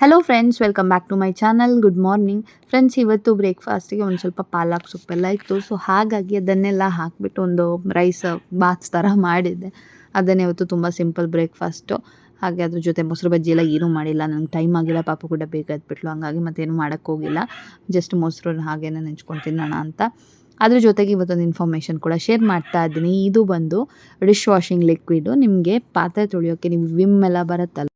Hello friends welcome back to my channel good morning friends ಇವತ್ತು ಬ್ರೇಕ್ಫಾಸ್ಟಿಗೆ ಒಂದು ಸ್ವಲ್ಪ ಪಾಲಕ್ ಸೊಪ್ಪೆಲ್ಲ ಇತ್ತು. ಸೊ ಹಾಗಾಗಿ ಅದನ್ನೆಲ್ಲ ಹಾಕಿಬಿಟ್ಟು ಒಂದು ರೈಸ್ ಬಾತ್ಸ್ ಥರ ಮಾಡಿದ್ದೆ. ಅದನ್ನೇ ಇವತ್ತು ತುಂಬ ಸಿಂಪಲ್ ಬ್ರೇಕ್ಫಾಸ್ಟು ಹಾಗೆ ಅದ್ರ ಜೊತೆ ಮೊಸರು ಬಜ್ಜಿ ಎಲ್ಲ ಏನೂ ಮಾಡಿಲ್ಲ. ನನಗೆ ಟೈಮ್ ಆಗಿಲ್ಲ. ಪಾಪ ಕೂಡ ಬೇಗ ಎದ್ಬಿಟ್ಲು ಹಂಗಾಗಿ ಮತ್ತೇನು ಮಾಡೋಕ್ಕೋಗಿಲ್ಲ ಜಸ್ಟ್ ಮೊಸರು ಹಾಗೇನೆ ನೆಂಚ್ಕೊಂಡು ತಿನ್ನೋಣ ಅಂತ. ಅದ್ರ ಜೊತೆಗೆ ಇವತ್ತೊಂದು ಇನ್ಫಾರ್ಮೇಷನ್ ಕೂಡ ಶೇರ್ ಮಾಡ್ತಾ ಇದ್ದೀನಿ. ಇದು ಬಂದು ಡಿಶ್ ವಾಷಿಂಗ್ ಲಿಕ್ವಿಡು ನಿಮಗೆ ಪಾತ್ರೆ ತೊಳೆಯೋಕ್ಕೆ ನೀವು ವಿಮ್ ಎಲ್ಲ ಬರುತ್ತಲ್ಲ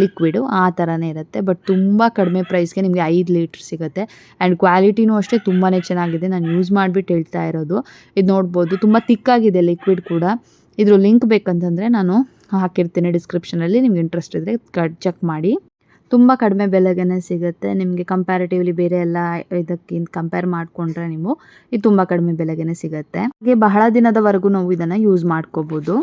ಲಿಕ್ವಿಡು ಆ ಥರನೇ ಇರುತ್ತೆ. ಬಟ್ ತುಂಬ ಕಡಿಮೆ ಪ್ರೈಸ್ಗೆ ನಿಮಗೆ ಐದು ಲೀಟ್ರ್ ಸಿಗುತ್ತೆ. ಆ್ಯಂಡ್ ಕ್ವಾಲಿಟಿನೂ ಅಷ್ಟೇ ತುಂಬಾ ಚೆನ್ನಾಗಿದೆ. ನಾನು ಯೂಸ್ ಮಾಡಿಬಿಟ್ಟು ಹೇಳ್ತಾ ಇರೋದು. ಇದು ನೋಡ್ಬೋದು. ತುಂಬ ತಿಕ್ಕಾಗಿದೆ ಲಿಕ್ವಿಡ್ ಕೂಡ. ಇದ್ರ ಲಿಂಕ್ ಬೇಕಂತಂದರೆ ನಾನು ಹಾಕಿರ್ತೀನಿ ಡಿಸ್ಕ್ರಿಪ್ಷನಲ್ಲಿ ನಿಮ್ಗೆ ಇಂಟ್ರೆಸ್ಟ್ ಇದ್ದರೆ ಕಟ್ ಚೆಕ್ ಮಾಡಿ. ತುಂಬ ಕಡಿಮೆ ಬೆಲೆಗೇ ಸಿಗುತ್ತೆ. ನಿಮಗೆ ಕಂಪ್ಯಾರಿಟಿವ್ಲಿ ಬೇರೆ ಎಲ್ಲ ಇದಕ್ಕಿಂತ ಕಂಪೇರ್ ಮಾಡಿಕೊಂಡ್ರೆ ನೀವು, ಇದು ತುಂಬ ಕಡಿಮೆ ಬೆಲೆಗೇ ಸಿಗುತ್ತೆ. ಹಾಗೆ ಬಹಳ ದಿನದವರೆಗೂ ನಾವು ಇದನ್ನು ಯೂಸ್ ಮಾಡ್ಕೋಬೋದು.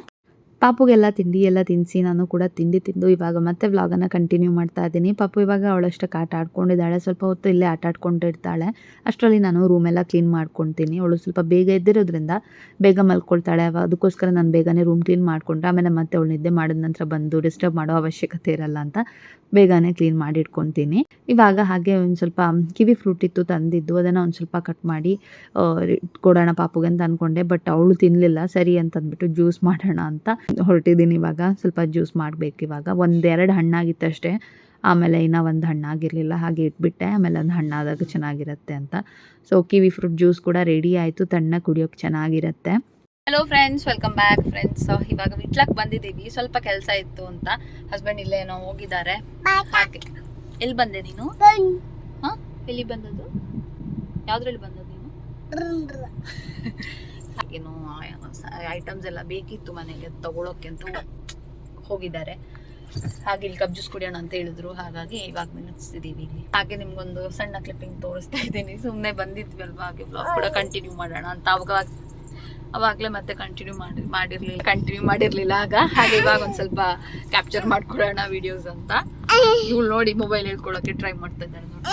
ಪಾಪುಗೆಲ್ಲ ತಿಂಡಿ ಎಲ್ಲ ತಿನ್ನಿಸಿ ನಾನು ಕೂಡ ತಿಂಡಿ ತಿಂದು ಇವಾಗ ಮತ್ತೆ ವ್ಲಾಗನ್ನು ಕಂಟಿನ್ಯೂ ಮಾಡ್ತಾ ಇದ್ದೀನಿ. ಪಾಪು ಇವಾಗ ಅವಳಷ್ಟಕ್ಕೆ ಆಟ ಆಡ್ಕೊಂಡಿದ್ದಾಳೆ. ಸ್ವಲ್ಪ ಹೊತ್ತು ಇಲ್ಲೇ ಆಟ ಆಡ್ಕೊಂಡಿರ್ತಾಳೆ ಅಷ್ಟರಲ್ಲಿ ನಾನು ರೂಮೆಲ್ಲ ಕ್ಲೀನ್ ಮಾಡ್ಕೊತೀನಿ. ಅವಳು ಸ್ವಲ್ಪ ಬೇಗ ಎದ್ದಿರೋದ್ರಿಂದ ಬೇಗ ಮಲ್ಕೊಳ್ತಾಳೆ. ಅವ ಅದಕ್ಕೋಸ್ಕರ ನಾನು ಬೇಗನೆ ರೂಮ್ ಕ್ಲೀನ್ ಮಾಡಿಕೊಂಡ್ರೆ ಆಮೇಲೆ ಮತ್ತೆ ಅವಳು ನಿದ್ದೆ ಮಾಡಿದ ನಂತರ ಬಂದು ಡಿಸ್ಟರ್ಬ್ ಮಾಡೋ ಅವಶ್ಯಕತೆ ಇರಲ್ಲ ಅಂತ ಬೇಗನೆ ಕ್ಲೀನ್ ಮಾಡಿ ಇಟ್ಕೊತೀನಿ ಇವಾಗ ಹಾಗೆ ಒಂದು ಸ್ವಲ್ಪ ಕಿವಿ ಫ್ರೂಟ್ ಇತ್ತು ತಂದಿದ್ದು. ಅದನ್ನು ಒಂದು ಸ್ವಲ್ಪ ಕಟ್ ಮಾಡಿ ಕೊಡೋಣ ಪಾಪುಗೆ ಅಂತ ಅಂದ್ಕೊಂಡೆ ಬಟ್ ಅವಳು ತಿನ್ನಲಿಲ್ಲ ಸರಿ ಅಂತಂದ್ಬಿಟ್ಟು ಜ್ಯೂಸ್ ಮಾಡೋಣ ಅಂತ ಹೊರಟಿದ್ದೀನಿ ಇವಾಗ. ಸ್ವಲ್ಪ ಜ್ಯೂಸ್ ಮಾಡಬೇಕು ಇವಾಗ. ಒಂದೆರಡು ಹಣ್ಣಾಗಿತ್ತಷ್ಟೇ ಆಮೇಲೆ ಇನ್ನೂ ಒಂದು ಹಣ್ಣಾಗಿರಲಿಲ್ಲ ಹಾಗೆ ಇಟ್ಬಿಟ್ಟೆ. ಆಮೇಲೆ ಒಂದು ಹಣ್ಣಾದಾಗ ಚೆನ್ನಾಗಿರುತ್ತೆ ಅಂತ. ಸೊ ಕಿವಿ ಫ್ರೂಟ್ ಜ್ಯೂಸ್ ಕೂಡ ರೆಡಿ ಆಯಿತು. ತಣ್ಣ ಕುಡಿಯೋಕೆ ಚೆನ್ನಾಗಿರುತ್ತೆ. Hello friends welcome back friends ಇವಾಗ ವಿಟ್ಲಕ್ಕೆ ಬಂದಿದ್ದೀವಿ. ಸ್ವಲ್ಪ ಕೆಲಸ ಇತ್ತು ಅಂತ ಹಸ್ಬೆಂಡ್ ಇಲ್ಲೇ ಏನೋ ಹೋಗಿದ್ದಾರೆ. ಹಾಗೆ. ಎಲ್ಲಿ ಬಂದೆ ನೀನು? ಹಾಂ? ಎಲ್ಲಿ ಬಂದದ್ದು? ಯಾವುದ್ರಲ್ಲಿ ಬಂದದ್ದು ನೀನು? ಹಾಗೇನೋ ಐಟಮ್ಸ್ ಎಲ್ಲ ಬೇಕಿತ್ತು ಮನೆಗೆ ತಗೊಳಕ್ಕೆ ಅಂತ ಹೋಗಿದ್ದಾರೆ. ಹಾಗೆ ಇಲ್ಲಿ ಕಬ್ ಜ್ಯೂಸ್ ಕುಡಿಯೋಣ ಅಂತ ಹೇಳಿದ್ರು. ಹಾಗಾಗಿ ಇವಾಗ ನಿಲ್ಲಿಸ್ತಿದೀವಿ ಇಲ್ಲಿ. ಹಾಗೆ ನಿಮ್ಗೊಂದು ಸಣ್ಣ ಕ್ಲಿಪ್ಪಿಂಗ್ ತೋರಿಸ್ತಾ ಇದ್ದೀನಿ. ಸುಮ್ಮನೆ ಬಂದಿದ್ವಿ ಅಲ್ವಾ ಹಾಗೆ ಬ್ಲಾಗ್ ಕೂಡ ಕಂಟಿನ್ಯೂ ಮಾಡೋಣ ಅಂತ. ಅವಾಗ ಅವಾಗಲೇ ಮತ್ತೆ ಕಂಟಿನ್ಯೂ ಮಾಡಿ ಮಾಡಿರ್ಲಿಲ್ಲ ಕಂಟಿನ್ಯೂ ಮಾಡಿರ್ಲಿಲ್ಲ ಆಗ. ಹಾಗೆ ಇವಾಗ ಒಂದು ಸ್ವಲ್ಪ ಕ್ಯಾಪ್ಚರ್ ಮಾಡ್ಕೊಡೋಣ ವಿಡಿಯೋಸ್ ಅಂತ. ಇವಳು ನೋಡಿ ಮೊಬೈಲ್ ಹೇಳ್ಕೊಳಕ್ಕೆ ಟ್ರೈ ಮಾಡ್ತಾ ಇದ್ದಾರೆ ನೋಡಿ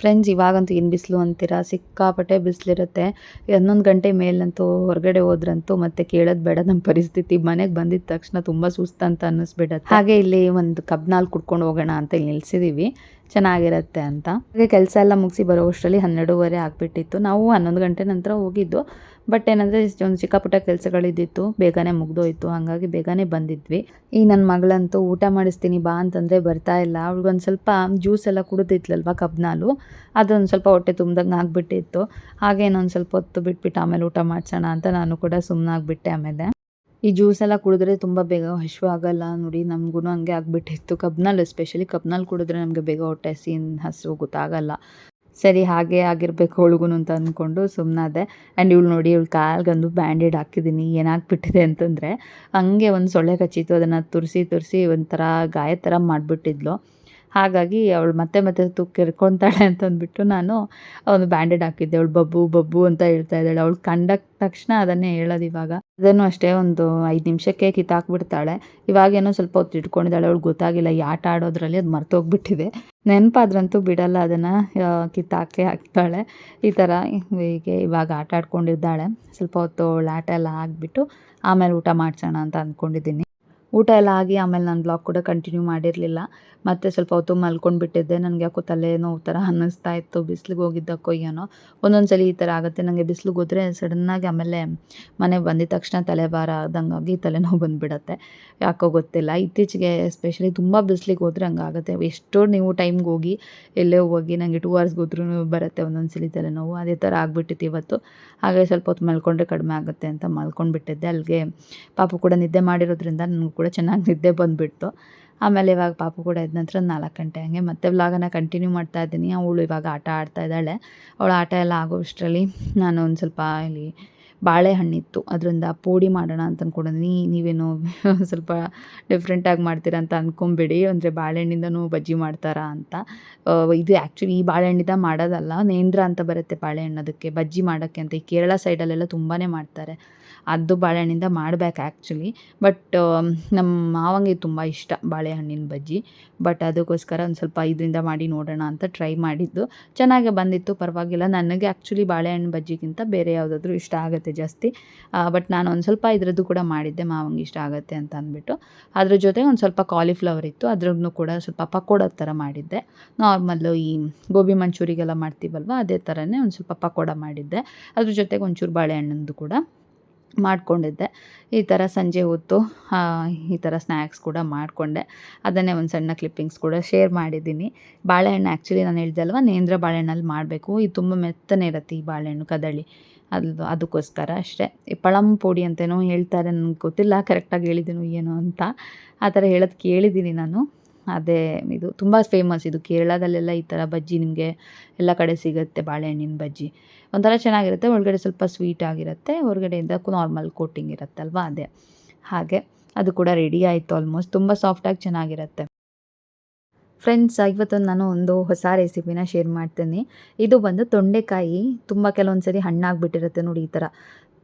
ಫ್ರೆಂಡ್ಸ್ ಇವಾಗಂತೂ ಏನು ಬಿಸಿಲು ಅಂತೀರಾ? ಸಿಕ್ಕಾಪಟ್ಟೆ ಬಿಸಿಲಿರುತ್ತೆ. ಹನ್ನೊಂದು ಗಂಟೆ ಮೇಲಂತೂ ಹೊರಗಡೆ ಹೋದ್ರಂತೂ ಮತ್ತೆ ಕೇಳೋದು ಬೇಡ ನಮ್ಮ ಪರಿಸ್ಥಿತಿ. ಮನೆಗೆ ಬಂದಿದ್ದ ತಕ್ಷಣ ತುಂಬ ಸುಸ್ತಂತ ಅನ್ನಿಸ್ಬಿಡತ್ತೆ. ಹಾಗೆ ಇಲ್ಲಿ ಒಂದು ಕಬ್ನಾಲ್ ಕುಡ್ಕೊಂಡು ಹೋಗೋಣ ಅಂತ ಇಲ್ಲಿ ನಿಲ್ಸಿದೀವಿ. ಚೆನ್ನಾಗಿರುತ್ತೆ ಅಂತ. ಹಾಗೆ ಕೆಲಸ ಎಲ್ಲ ಮುಗಿಸಿ ಬರೋ ಅಷ್ಟರಲ್ಲಿ ಹನ್ನೆರಡೂವರೆ ಆಗಿಬಿಟ್ಟಿತ್ತು. ನಾವು ಹನ್ನೊಂದು ಗಂಟೆ ನಂತರ ಹೋಗಿದ್ದು. ಬಟ್ ಏನಂದರೆ ಒಂದು ಚಿಕ್ಕಪುಟ್ಟ ಕೆಲಸಗಳಿದ್ದಿತ್ತು. ಬೇಗನೆ ಮುಗ್ದೋಯ್ತು. ಹಾಗಾಗಿ ಬೇಗನೆ ಬಂದಿದ್ವಿ. ಈ ನನ್ನ ಮಗಳಂತೂ ಊಟ ಮಾಡಿಸ್ತೀನಿ ಬಾ ಅಂತಂದರೆ ಬರ್ತಾ ಇಲ್ಲ. ಅವ್ಳಿಗೊಂದು ಸ್ವಲ್ಪ ಜ್ಯೂಸ್ ಎಲ್ಲ ಕುಡಿದಿತ್ಲಲ್ವ ಕಬ್ನಾಲು ಅದೊಂದು ಸ್ವಲ್ಪ ಹೊಟ್ಟೆ ತುಂಬ್ದಂಗೆ ಆಗಿಬಿಟ್ಟಿತ್ತು. ಹಾಗೆ ಇನ್ನೊಂದು ಸ್ವಲ್ಪ ಹೊತ್ತು ಬಿಟ್ಬಿಟ್ಟು ಆಮೇಲೆ ಊಟ ಮಾಡಿಸೋಣ ಅಂತ ನಾನು ಕೂಡ ಸುಮ್ಮನಾಗ್ಬಿಟ್ಟೆ ಆಮೇಲೆ. ಈ ಜ್ಯೂಸ್ ಎಲ್ಲ ಕುಡಿದ್ರೆ ತುಂಬ ಬೇಗ ಹಶು ಆಗಲ್ಲ ನೋಡಿ ನಮಗೂ ಹಂಗೆ ಆಗಿಬಿಟ್ಟಿತ್ತು ಕಬ್ನಲ್ಲಿ ಎಸ್ಪೆಷಲಿ ಕಬ್ನಲ್ಲಿ ಕುಡಿದ್ರೆ ನಮಗೆ ಬೇಗ ಹೊಟ್ಟೆ ಹಸಿನ್ ಹಸಿವು ಗೊತ್ತಾಗಲ್ಲ. ಸರಿ, ಹಾಗೆ ಆಗಿರ್ಬೇಕು ಅವಳಿಗೂ ಅಂತ ಅಂದ್ಕೊಂಡು ಸುಮ್ಮನಾದೆ ಆ್ಯಂಡ್ ಇವಳು ನೋಡಿ, ಇವಳು ಕಾಲ್ಗಂದು ಬ್ಯಾಂಡೇಡ್ ಹಾಕಿದ್ದೀನಿ ಏನಾಗ್ಬಿಟ್ಟಿದೆ ಅಂತಂದರೆ, ಹಂಗೆ ಒಂದು ಸೊಳ್ಳೆ ಕಚ್ಚಿತ್ತು, ಅದನ್ನು ತುರಿಸಿ ತುರಿಸಿ ಒಂಥರ ಗಾಯ ಥರ ಮಾಡಿಬಿಟ್ಟಿದ್ಲು. ಹಾಗಾಗಿ ಅವಳು ಮತ್ತೆ ಮತ್ತೆ ತುಕ್ ಕೆರ್ಕೊತಾಳೆ ಅಂತಂದ್ಬಿಟ್ಟು ನಾನು ಒಂದು ಬ್ಯಾಂಡೇಡ್ ಹಾಕಿದ್ದೆ. ಅವಳು ಬಬ್ಬು ಬಬ್ಬು ಅಂತ ಹೇಳ್ತಾ ಇದ್ದಾಳೆ. ಅವಳು ಕಂಡ ತಕ್ಷಣ ಅದನ್ನೇ ಹೇಳೋದು ಇವಾಗ. ಅದನ್ನು ಅಷ್ಟೇ ಒಂದು ಐದು ನಿಮಿಷಕ್ಕೆ ಕಿತ್ತಾಕ್ಬಿಡ್ತಾಳೆ ಇವಾಗೇನೋ ಸ್ವಲ್ಪ ಹೊತ್ತು ಇಟ್ಕೊಂಡಿದ್ದಾಳೆ. ಅವಳು ಗೊತ್ತಾಗಿಲ್ಲ. ಈ ಆಟ ಆಡೋದ್ರಲ್ಲಿ ಅದು ಮರ್ತೋಗ್ಬಿಟ್ಟಿದೆ. ನೆನಪಾದ್ರಂತೂ ಬಿಡಲ್ಲ ಅದನ್ನು ಕಿತ್ತಾಕೆ ಹಾಕ್ತಾಳೆ. ಈ ಥರ ಹೀಗೆ ಇವಾಗ ಆಟ ಆಡ್ಕೊಂಡಿದ್ದಾಳೆ. ಸ್ವಲ್ಪ ಹೊತ್ತು ಅವಳು ಆಟ ಎಲ್ಲ ಹಾಕ್ಬಿಟ್ಟು ಆಮೇಲೆ ಊಟ ಮಾಡ್ಸೋಣ ಅಂತ ಅಂದ್ಕೊಂಡಿದ್ದೀನಿ. ಊಟ ಎಲ್ಲ ಆಗಿ ಆಮೇಲೆ ನಾನು ಬ್ಲಾಗ್ ಕೂಡ ಕಂಟಿನ್ಯೂ ಮಾಡಿರಲಿಲ್ಲ. ಮತ್ತು ಸ್ವಲ್ಪ ಹೊತ್ತು ಮಲ್ಕೊಂಡು ಬಿಟ್ಟಿದ್ದೆ ನನಗೆ ಯಾಕೋ ತಲೆನೋವು ಥರ ಅನ್ನಿಸ್ತಾ ಇತ್ತು. ಬಿಸಿಲಿಗೆ ಹೋಗಿದ್ದಕ್ಕೋ ಏನೋ. ಒಂದೊಂದು ಸಲ ಈ ಥರ ಆಗುತ್ತೆ. ನನಗೆ ಬಿಸಿಲಿಗೆ ಹೋದರೆ ಸಡನ್ನಾಗಿ ಆಮೇಲೆ ಮನೆಗೆ ಬಂದಿದ ತಕ್ಷಣ ತಲೆ ಭಾರ ಆದಂಗಾಗಿ ತಲೆನೋವು ಬಂದುಬಿಡತ್ತೆ. ಯಾಕೋ ಗೊತ್ತಿಲ್ಲ. ಇತ್ತೀಚೆಗೆ ಎಸ್ಪೆಷಲಿ ತುಂಬ ಬಿಸಿಲಿಗೆ ಹೋದರೆ ಹಂಗಾಗುತ್ತೆ ಎಷ್ಟೋ ನೀವು ಟೈಮ್ಗೆ ಹೋಗಿ ಎಲ್ಲೇ ಹೋಗಿ ನನಗೆ ಟೂ ಅವರ್ಸ್ಗೆ ಹೋದ್ರೂ ಬರುತ್ತೆ ಒಂದೊಂದು ಸಲ ತಲೆನೋವು. ಅದೇ ಥರ ಆಗಿಬಿಟ್ಟಿತ್ತು ಇವತ್ತು. ಹಾಗೆ ಸ್ವಲ್ಪ ಹೊತ್ತು ಮಲ್ಕೊಂಡ್ರೆ ಕಡಿಮೆ ಆಗುತ್ತೆ ಅಂತ ಮಲ್ಕೊಂಡ್ಬಿಟ್ಟಿದ್ದೆ. ಅಲ್ಲಿಗೆ ಪಾಪ ಕೂಡ ನಿದ್ದೆ ಮಾಡಿರೋದ್ರಿಂದ ನನಗೂ ಕೂಡ ಚೆನ್ನಾಗಿ ನಿದ್ದೆ ಬಂದುಬಿಡ್ತು. ಆಮೇಲೆ ಇವಾಗ ಪಾಪು ಕೂಡ ಎದ್ದ ನಂತರ ನಾಲ್ಕು ಗಂಟೆ ಹಂಗೆ ಮತ್ತೆ ವ್ಲಾಗನ್ನು ಕಂಟಿನ್ಯೂ ಮಾಡ್ತಾ ಇದ್ದೀನಿ. ಅವಳು ಇವಾಗ ಆಟ ಆಡ್ತಾ ಇದ್ದಾಳೆ. ಅವಳು ಆಟ ಎಲ್ಲ ಆಗೋಷ್ಟರಲ್ಲಿ ನಾನು ಒಂದು ಸ್ವಲ್ಪ ಇಲ್ಲಿ ಬಾಳೆಹಣ್ಣಿತ್ತು. ಅದರಿಂದ ಪೂಡಿ ಮಾಡೋಣ ಅಂತ ಅಂದ್ಕೊಂಡಿದ್ದೀನಿ ನೀವೇನು ಸ್ವಲ್ಪ ಡಿಫ್ರೆಂಟಾಗಿ ಮಾಡ್ತೀರಾ ಅಂತ ಅಂದ್ಕೊಂಬೇಡಿ ಅಂದರೆ ಬಾಳೆಹಣ್ಣಿಂದನೂ ಬಜ್ಜಿ ಮಾಡ್ತಾರಾ ಅಂತ. ಇದು ಆ್ಯಕ್ಚುಲಿ ಈ ಬಾಳೆಹಣ್ಣಿಂದ ಮಾಡೋದಲ್ಲ. ನೇಂದ್ರ ಅಂತ ಬರುತ್ತೆ ಬಾಳೆಹಣ್ಣು. ಅದಕ್ಕೆ ಬಜ್ಜಿ ಮಾಡೋಕ್ಕೆ ಅಂತ ಈ ಕೇರಳ ಸೈಡಲ್ಲೆಲ್ಲ ತುಂಬಾ ಮಾಡ್ತಾರೆ. ಅದು ಬಾಳೆಹಣ್ಣಿಂದ ಮಾಡಬೇಕು ಆ್ಯಕ್ಚುಲಿ ಬಟ್ ನಮ್ಮ ಮಾವಂಗೆ ತುಂಬ ಇಷ್ಟ ಬಾಳೆಹಣ್ಣಿನ ಬಜ್ಜಿ. ಬಟ್ ಅದಕ್ಕೋಸ್ಕರ ಒಂದು ಸ್ವಲ್ಪ ಇದರಿಂದ ಮಾಡಿ ನೋಡೋಣ ಅಂತ ಟ್ರೈ ಮಾಡಿದ್ದು. ಚೆನ್ನಾಗೇ ಬಂದಿತ್ತು, ಪರವಾಗಿಲ್ಲ. ನನಗೆ ಆ್ಯಕ್ಚುಲಿ ಬಾಳೆಹಣ್ಣು ಬಜ್ಜಿಗಿಂತ ಬೇರೆ ಯಾವುದಾದ್ರೂ ಇಷ್ಟ ಆಗುತ್ತೆ ಜಾಸ್ತಿ. ಬಟ್ ನಾನು ಒಂದು ಸ್ವಲ್ಪ ಇದರದ್ದು ಕೂಡ ಮಾಡಿದ್ದೆ, ಮಾವಂಗೆ ಇಷ್ಟ ಆಗುತ್ತೆ ಅಂತ ಅಂದ್ಬಿಟ್ಟು. ಅದ್ರ ಜೊತೆ ಒಂದು ಸ್ವಲ್ಪ ಕಾಲಿಫ್ಲವರ್ ಇತ್ತು. ಅದ್ರನ್ನು ಕೂಡ ಸ್ವಲ್ಪ ಪಕೋಡ ಥರ ಮಾಡಿದ್ದೆ. ನಾರ್ಮಲ್ಲು ಈ ಗೋಬಿ ಮಂಚೂರಿಗೆಲ್ಲ ಮಾಡ್ತೀವಲ್ವ, ಅದೇ ಥರನೇ ಒಂದು ಸ್ವಲ್ಪ ಪಕೋಡ ಮಾಡಿದ್ದೆ. ಅದ್ರ ಜೊತೆಗೆ ಒಂಚೂರು ಬಾಳೆಹಣ್ಣಂದು ಕೂಡ. ಮಾಡಿಕೊಂಡಿದ್ದೆ. ಈ ಥರ ಸಂಜೆ ಹೊತ್ತು ಈ ಥರ ಸ್ನ್ಯಾಕ್ಸ್ ಕೂಡ ಮಾಡಿಕೊಂಡೆ. ಅದನ್ನೇ ಒಂದು ಸಣ್ಣ ಕ್ಲಿಪ್ಪಿಂಗ್ಸ್ ಕೂಡ ಶೇರ್ ಮಾಡಿದ್ದೀನಿ. ಬಾಳೆಹಣ್ಣು ಆ್ಯಕ್ಚುಲಿ ನಾನು ಹೇಳಿದೆ ಅಲ್ವಾ, ನೇಂದ್ರ ಬಾಳೆಹಣ್ಣಲ್ಲಿ ಮಾಡಬೇಕು. ಇದು ತುಂಬ ಮೆತ್ತನೆ ಇರುತ್ತೆ ಈ ಬಾಳೆಹಣ್ಣು ಕದಳಿ. ಅದು, ಅದಕ್ಕೋಸ್ಕರ ಅಷ್ಟೇ. ಈ ಪಳಂ ಪುಡಿ ಅಂತೇನೋ ಹೇಳ್ತಾರೆ ನನಗೆ ಗೊತ್ತಿಲ್ಲ, ಕರೆಕ್ಟಾಗಿ ಹೇಳಿದ್ದೀನೋ ಏನೋ ಅಂತ. ಆ ಥರ ಹೇಳೋದು ಕೇಳಿದ್ದೀನಿ ನಾನು. ಅದೇ ಇದು ತುಂಬ ಫೇಮಸ್ ಇದು ಕೇರಳದಲ್ಲೆಲ್ಲ ಈ ಥರ ಬಜ್ಜಿ ನಿಮಗೆ ಎಲ್ಲ ಕಡೆ ಸಿಗುತ್ತೆ, ಬಾಳೆಹಣ್ಣಿನ ಬಜ್ಜಿ. ಒಂಥರ ಚೆನ್ನಾಗಿರುತ್ತೆ, ಒಳಗಡೆ ಸ್ವಲ್ಪ ಸ್ವೀಟ್ ಆಗಿರುತ್ತೆ, ಹೊರಗಡೆಯಿಂದ ನಾರ್ಮಲ್ ಕೋಟಿಂಗ್ ಇರುತ್ತಲ್ವ ಅದೇ. ಹಾಗೆ ಅದು ಕೂಡ ರೆಡಿ ಆಯಿತು ಆಲ್ಮೋಸ್ಟ್ ತುಂಬ ಸಾಫ್ಟಾಗಿ ಚೆನ್ನಾಗಿರುತ್ತೆ. ಫ್ರೆಂಡ್ಸ್ ಇವತ್ತೊಂದು ನಾನು ಒಂದು ಹೊಸ ರೆಸಿಪಿನ ಶೇರ್ ಮಾಡ್ತೀನಿ. ಇದು ಬಂದು ತೊಂಡೆಕಾಯಿ, ತುಂಬ ಕೆಲವೊಂದು ಸರಿ ಹಣ್ಣಾಗಿಬಿಟ್ಟಿರುತ್ತೆ ನೋಡಿ ಈ ಥರ.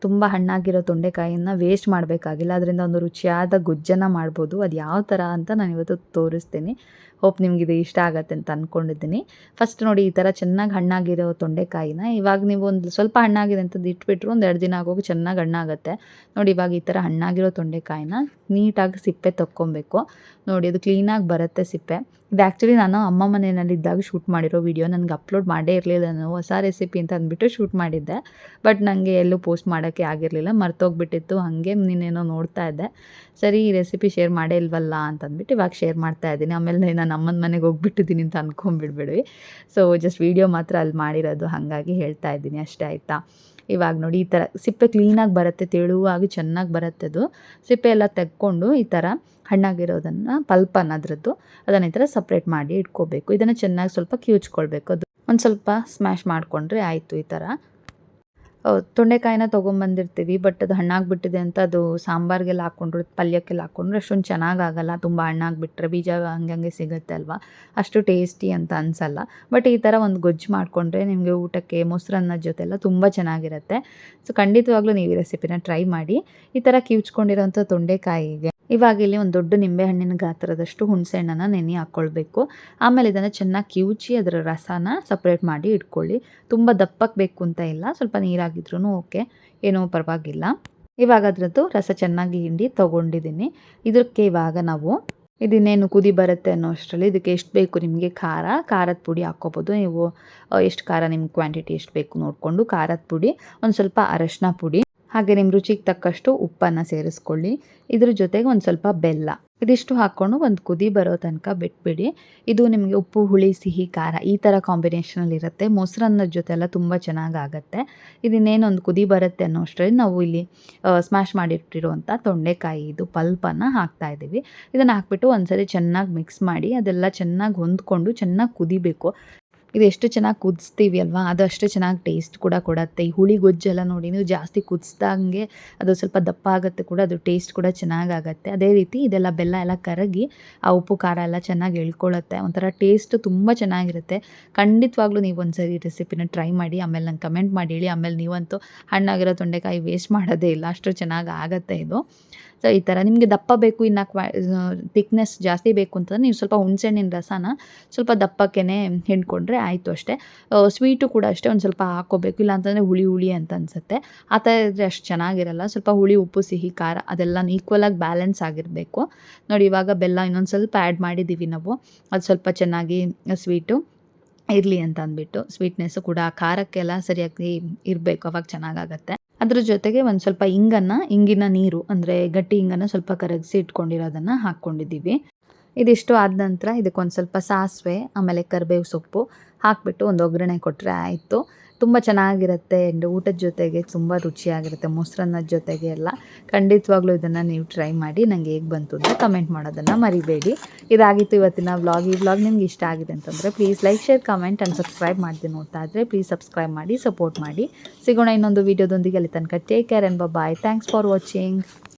ತುಂಬ ಹಣ್ಣಾಗಿರೋ ತೊಂಡೆಕಾಯಿಯನ್ನು ವೇಸ್ಟ್ ಮಾಡಬೇಕಾಗಿಲ್ಲ. ಅದರಿಂದ ಒಂದು ರುಚಿಯಾದ ಗೊಜ್ಜನ್ನು ಮಾಡ್ಬೋದು. ಅದು ಯಾವ ಥರ ಅಂತ ನಾನು ಇವತ್ತು ತೋರಿಸ್ತೀನಿ. ಹೋಪ್ ನಿಮ್ಗೆ ಇದು ಇಷ್ಟ ಆಗತ್ತೆ ಅಂತ ಅಂದ್ಕೊಂಡಿದ್ದೀನಿ ಫಸ್ಟ್ ನೋಡಿ ಈ ಥರ ಚೆನ್ನಾಗಿ ಹಣ್ಣಾಗಿರೋ ತೊಂಡೆಕಾಯಿನ ಇವಾಗ ನೀವು ಒಂದು ಸ್ವಲ್ಪ ಹಣ್ಣಾಗಿದೆ ಅಂತ ಇಟ್ಬಿಟ್ರು ಒಂದು ಎರಡು ದಿನ ಆಗೋಗಿ ಚೆನ್ನಾಗಿ ಹಣ್ಣಾಗುತ್ತೆ. ನೋಡಿ ಇವಾಗ ಈ ಥರ ಹಣ್ಣಾಗಿರೋ ತೊಂಡೆಕಾಯಿನ ನೀಟಾಗಿ ಸಿಪ್ಪೆ ತಕ್ಕೊಬೇಕು. ನೋಡಿ ಅದು ಕ್ಲೀನಾಗಿ ಬರುತ್ತೆ ಸಿಪ್ಪೆ. ಇದು ಆ್ಯಕ್ಚುಲಿ ನಾನು ಅಮ್ಮ ಮನೆಯಲ್ಲಿದ್ದಾಗ ಶೂಟ್ ಮಾಡಿರೋ ವಿಡಿಯೋ ನನಗೆ ಅಪ್ಲೋಡ್ ಮಾಡೇ ಇರಲಿಲ್ಲ. ನಾನು ಹೊಸ ರೆಸಿಪಿ ಅಂತ ಅಂದ್ಬಿಟ್ಟು ಶೂಟ್ ಮಾಡಿದ್ದೆ. ಬಟ್ ನನಗೆ ಎಲ್ಲೂ ಪೋಸ್ಟ್ ಮಾಡೋಕ್ಕೆ ಆಗಿರಲಿಲ್ಲ, ಮರ್ತೋಗ್ಬಿಟ್ಟಿತ್ತು. ಹಾಗೆ ನೀನೇನೋ ನೋಡ್ತಾ ಇದ್ದೆ. ಸರಿ, ಈ ರೆಸಿಪಿ ಶೇರ್ ಮಾಡೇ ಇಲ್ವಲ್ಲ ಅಂತಂದ್ಬಿಟ್ಟು ಇವಾಗ ಶೇರ್ ಮಾಡ್ತಾ ಇದ್ದೀನಿ. ಆಮೇಲೆ ನಾನು ನಮ್ಮನ ಮನೆಗೆ ಹೋಗ್ಬಿಟ್ಟಿದ್ದೀನಿ ಅಂತ ಅಂದ್ಕೊಂಡ್ಬಿಡ್ಬಿಡಿ ಸೊ ಜಸ್ಟ್ ವೀಡಿಯೋ ಮಾತ್ರ ಅಲ್ಲಿ ಮಾಡಿರೋದು, ಹಾಗಾಗಿ ಹೇಳ್ತಾ ಇದ್ದೀನಿ ಅಷ್ಟೇ ಆಯಿತಾ. ಇವಾಗ ನೋಡಿ, ಈ ಥರ ಸಿಪ್ಪೆ ಕ್ಲೀನಾಗಿ ಬರುತ್ತೆ, ತೆಳುವಾಗಿ ಚೆನ್ನಾಗಿ ಬರುತ್ತೆ ಅದು. ಸಿಪ್ಪೆ ಎಲ್ಲ ತೆಕ್ಕೊಂಡು ಈ ಥರ ಹಣ್ಣಾಗಿರೋದನ್ನು ಪಲ್ಪ್ ಅನ್ನೋದ್ರದ್ದು ಅದನ್ನು ಈ ಥರ ಸಪ್ರೇಟ್ ಮಾಡಿ ಇಟ್ಕೋಬೇಕು. ಇದನ್ನು ಚೆನ್ನಾಗಿ ಸ್ವಲ್ಪ ಕಿವುಚ್ಕೊಳ್ಬೇಕು. ಅದು ಒಂದು ಸ್ವಲ್ಪ ಸ್ಮ್ಯಾಶ್ ಮಾಡಿಕೊಂಡ್ರೆ ಆಯಿತು ಈ ಥರ ತೊಂಡೆಕಾಯಿನ ತೊಗೊಂಬಂದಿರ್ತೀವಿ, ಬಟ್ ಅದು ಹಣ್ಣಾಗ್ಬಿಟ್ಟಿದೆ ಅಂತ ಅದು ಸಾಂಬಾರ್ಗೆಲ್ಲ ಹಾಕ್ಕೊಂಡ್ರು, ಪಲ್ಯಕ್ಕೆಲ್ಲ ಹಾಕ್ಕೊಂಡ್ರೆ, ಅಷ್ಟೊಂದು ಚೆನ್ನಾಗಾಗಲ್ಲ, ತುಂಬ ಹಣ್ಣಾಗ್ಬಿಟ್ರೆ, ಬೀಜ ಹಂಗೆ ಹಂಗೆ ಸಿಗುತ್ತೆ ಅಲ್ವಾ? ಅಷ್ಟು ಟೇಸ್ಟಿ ಅಂತ ಅನಿಸಲ್ಲ. ಬಟ್ ಈ ಥರ ಒಂದು ಗೊಜ್ಜು ಮಾಡಿಕೊಂಡ್ರೆ ನಿಮಗೆ ಊಟಕ್ಕೆ, ಮೊಸರನ್ನ ಜೊತೆ ಎಲ್ಲ ತುಂಬ ಚೆನ್ನಾಗಿರುತ್ತೆ. ಸೊ ಖಂಡಿತವಾಗ್ಲೂ ನೀವು ಈ ರೆಸಿಪಿನ ಟ್ರೈ ಮಾಡಿ. ಈ ಥರ ಕಿವುಚ್ಕೊಂಡಿರೋಂಥ ತೊಂಡೆಕಾಯಿಗೆ ಇವಾಗ ಇಲ್ಲಿ ಒಂದು ದೊಡ್ಡ ನಿಂಬೆಹಣ್ಣಿನ ಗಾತ್ರದಷ್ಟು ಹುಣಸೆ ಹಣ್ಣನ್ನು ನೆನೆ ಹಾಕ್ಕೊಳ್ಬೇಕು ಆಮೇಲೆ ಇದನ್ನು ಚೆನ್ನಾಗಿ ಕಿವುಚಿ ಅದರ ರಸನ ಸಪ್ರೇಟ್ ಮಾಡಿ ಇಟ್ಕೊಳ್ಳಿ. ತುಂಬ ದಪ್ಪಕ್ಕೆ ಬೇಕು ಅಂತ ಇಲ್ಲ, ಸ್ವಲ್ಪ ನೀರಾಗಿದ್ರೂ ಓಕೆ, ಏನೂ ಪರವಾಗಿಲ್ಲ. ಇವಾಗ ಅದರದ್ದು ರಸ ಚೆನ್ನಾಗಿ ಹಿಂಡಿ ತೊಗೊಂಡಿದ್ದೀನಿ ಇದಕ್ಕೆ ಇವಾಗ ನಾವು ಇದನ್ನೇನು ಕುದಿ ಬರುತ್ತೆ ಅನ್ನೋ ಅಷ್ಟರಲ್ಲಿ ಇದಕ್ಕೆ ಎಷ್ಟು ಬೇಕು ನಿಮಗೆ ಖಾರ, ಖಾರದ ಪುಡಿ ಹಾಕ್ಕೋಬೋದು. ನೀವು ಎಷ್ಟು ಖಾರ ನಿಮ್ಗೆ ಕ್ವಾಂಟಿಟಿ ಎಷ್ಟು ಬೇಕು ನೋಡಿಕೊಂಡು ಖಾರದ ಪುಡಿ, ಒಂದು ಸ್ವಲ್ಪ ಅರಶಿನ ಪುಡಿ ಹಾಗೆ ನಿಮ್ಮ ರುಚಿಗೆ ತಕ್ಕಷ್ಟು ಉಪ್ಪನ್ನು ಸೇರಿಸ್ಕೊಳ್ಳಿ. ಇದ್ರ ಜೊತೆಗೆ ಒಂದು ಸ್ವಲ್ಪ ಬೆಲ್ಲ. ಇದಿಷ್ಟು ಹಾಕ್ಕೊಂಡು ಒಂದು ಕುದಿ ಬರೋ ತನಕ ಬಿಟ್ಬಿಡಿ. ಇದು ನಿಮಗೆ ಉಪ್ಪು, ಹುಳಿ, ಸಿಹಿ, ಖಾರ ಈ ಥರ ಕಾಂಬಿನೇಷನಲ್ಲಿ ಇರುತ್ತೆ. ಮೊಸರನ್ನದ ಜೊತೆ ಎಲ್ಲ ತುಂಬ ಚೆನ್ನಾಗಾಗತ್ತೆ ಇದನ್ನೇನು ಒಂದು ಕುದಿ ಬರುತ್ತೆ ಅನ್ನೋ ಅಷ್ಟರಲ್ಲಿ ನಾವು ಇಲ್ಲಿ ಸ್ಮ್ಯಾಶ್ ಮಾಡಿಟ್ಟಿರುವಂಥ ತೊಂಡೆಕಾಯಿ ಇದು ಪಲ್ಪನ್ನು ಹಾಕ್ತಾ ಇದ್ದೀವಿ. ಇದನ್ನು ಹಾಕ್ಬಿಟ್ಟು ಒಂದ್ಸರಿ ಚೆನ್ನಾಗಿ ಮಿಕ್ಸ್ ಮಾಡಿ ಅದೆಲ್ಲ ಚೆನ್ನಾಗಿ ಹೊಂದ್ಕೊಂಡು ಚೆನ್ನಾಗಿ ಕುದಿಬೇಕು. ಇದು ಎಷ್ಟು ಚೆನ್ನಾಗಿ ಕುದಿಸ್ತೀವಿ ಅಲ್ವಾ? ಅದು ಅಷ್ಟು ಚೆನ್ನಾಗಿ ಟೇಸ್ಟ್ ಕೂಡ ಕೊಡುತ್ತೆ. ಈ ಹುಳಿ ಗೊಜ್ಜೆಲ್ಲ ನೋಡಿ ನೀವು ಜಾಸ್ತಿ ಕುದಿಸ್ದಂಗೆ ಅದು ಸ್ವಲ್ಪ ದಪ್ಪ ಆಗುತ್ತೆ ಕೂಡ, ಅದು ಟೇಸ್ಟ್ ಕೂಡ ಚೆನ್ನಾಗಾಗತ್ತೆ ಅದೇ ರೀತಿ ಇದೆಲ್ಲ ಬೆಲ್ಲ ಎಲ್ಲ ಕರಗಿ ಆ ಉಪ್ಪು, ಖಾರ ಎಲ್ಲ ಚೆನ್ನಾಗಿ ಎಳ್ಕೊಳ್ಳುತ್ತೆ ಒಂಥರ ಟೇಸ್ಟ್ ತುಂಬ ಚೆನ್ನಾಗಿರುತ್ತೆ. ಖಂಡಿತವಾಗ್ಲೂ ನೀವು ಒಂದ್ಸರಿ ರೆಸಿಪಿನ ಟ್ರೈ ಮಾಡಿ, ಆಮೇಲೆ ನಂಗೆ ಕಮೆಂಟ್ ಮಾಡಿ ಹೇಳಿ. ಆಮೇಲೆ ನೀವಂತೂ ಹಣ್ಣಾಗಿರೋ ತೊಂಡೆಕಾಯಿ ವೇಸ್ಟ್ ಮಾಡೋದೇ ಇಲ್ಲ. ಅಷ್ಟು ಚೆನ್ನಾಗಿ ಆಗುತ್ತೆ ಇದು. ಸೊ ಈ ಥರ ನಿಮಗೆ ದಪ್ಪ ಬೇಕು, ಇನ್ನು ಕ್ವಾ ತಿಕ್ನೆಸ್ ಜಾಸ್ತಿ ಬೇಕು ಅಂತಂದ್ರೆ ನೀವು ಸ್ವಲ್ಪ ಹುಣಸೆಹಣ್ಣಿನ ರಸನ ಸ್ವಲ್ಪ ದಪ್ಪಕ್ಕೇ ಹಿಂಡ್ಕೊಂಡ್ರೆ ಆಯಿತು ಅಷ್ಟೇ. ಸ್ವೀಟು ಕೂಡ ಅಷ್ಟೇ, ಒಂದು ಸ್ವಲ್ಪ ಹಾಕ್ಕೋಬೇಕು. ಇಲ್ಲ ಅಂತಂದರೆ ಹುಳಿ ಹುಳಿ ಅಂತ ಅನಿಸುತ್ತೆ. ಆ ಥರ ಇದ್ದರೆ ಅಷ್ಟು ಚೆನ್ನಾಗಿರಲ್ಲ. ಸ್ವಲ್ಪ ಹುಳಿ, ಉಪ್ಪು, ಸಿಹಿ, ಖಾರ ಅದೆಲ್ಲ ಈಕ್ವಲಾಗಿ ಬ್ಯಾಲೆನ್ಸ್ ಆಗಿರಬೇಕು. ನೋಡಿ, ಇವಾಗ ಬೆಲ್ಲ ಇನ್ನೊಂದು ಸ್ವಲ್ಪ ಆ್ಯಡ್ ಮಾಡಿದ್ದೀವಿ ನಾವು. ಅದು ಸ್ವಲ್ಪ ಚೆನ್ನಾಗಿ ಸ್ವೀಟು ಇರಲಿ ಅಂತ ಅಂದ್ಬಿಟ್ಟು ಸ್ವೀಟ್ನೆಸ್ಸು ಕೂಡ ಖಾರಕ್ಕೆಲ್ಲ ಸರಿಯಾಗಿ ಇರಬೇಕು, ಅವಾಗ ಚೆನ್ನಾಗಾಗತ್ತೆ. ಅದ್ರ ಜೊತೆಗೆ ಒಂದು ಸ್ವಲ್ಪ ಇಂಗನ್ನು, ಇಂಗಿನ ನೀರು, ಅಂದರೆ ಗಟ್ಟಿ ಇಂಗನ್ನು ಸ್ವಲ್ಪ ಕರಗಿಸಿ ಇಟ್ಕೊಂಡಿರೋದನ್ನು ಹಾಕ್ಕೊಂಡಿದ್ದೀವಿ ಇದಿಷ್ಟು ಆದ ನಂತರ ಇದಕ್ಕೊಂದು ಸ್ವಲ್ಪ ಸಾಸಿವೆ, ಆಮೇಲೆ ಕರಿಬೇವು ಸೊಪ್ಪು ಹಾಕಿಬಿಟ್ಟು ಒಂದು ಒಗ್ಗರಣೆ ಕೊಟ್ಟರೆ ಆಯಿತು. ತುಂಬ ಚೆನ್ನಾಗಿರುತ್ತೆ ಆ್ಯಂಡ್ ಊಟದ ಜೊತೆಗೆ ತುಂಬ ರುಚಿಯಾಗಿರುತ್ತೆ ಮೊಸರನ್ನದ ಜೊತೆಗೆ ಎಲ್ಲ. ಖಂಡಿತವಾಗ್ಲೂ ಇದನ್ನು ನೀವು ಟ್ರೈ ಮಾಡಿ ನನಗೆ ಹೇಗೆ ಬಂತು ಅಂತ ಕಮೆಂಟ್ ಮಾಡೋದನ್ನು ಮರಿಬೇಡಿ. ಇದಾಗಿತ್ತು ಇವತ್ತಿನ ವ್ಲಾಗ್ ಈ ವ್ಲಾಗ್ ನಿಮ್ಗೆ ಇಷ್ಟ ಆಗಿದೆ ಅಂತಂದರೆ please like share comment and subscribe ಮಾಡ್ತೀನಿ ನೋಡ್ತಾ ಇದ್ದರೆ ಪ್ಲೀಸ್ ಸಬ್ಸ್ಕ್ರೈಬ್ ಮಾಡಿ ಸಪೋರ್ಟ್ ಮಾಡಿ. ಸಿಗೋಣ ಇನ್ನೊಂದು ವೀಡಿಯೋದೊಂದಿಗೆ ಅಲ್ಲಿ ತನಕ take care and bye thanks for watching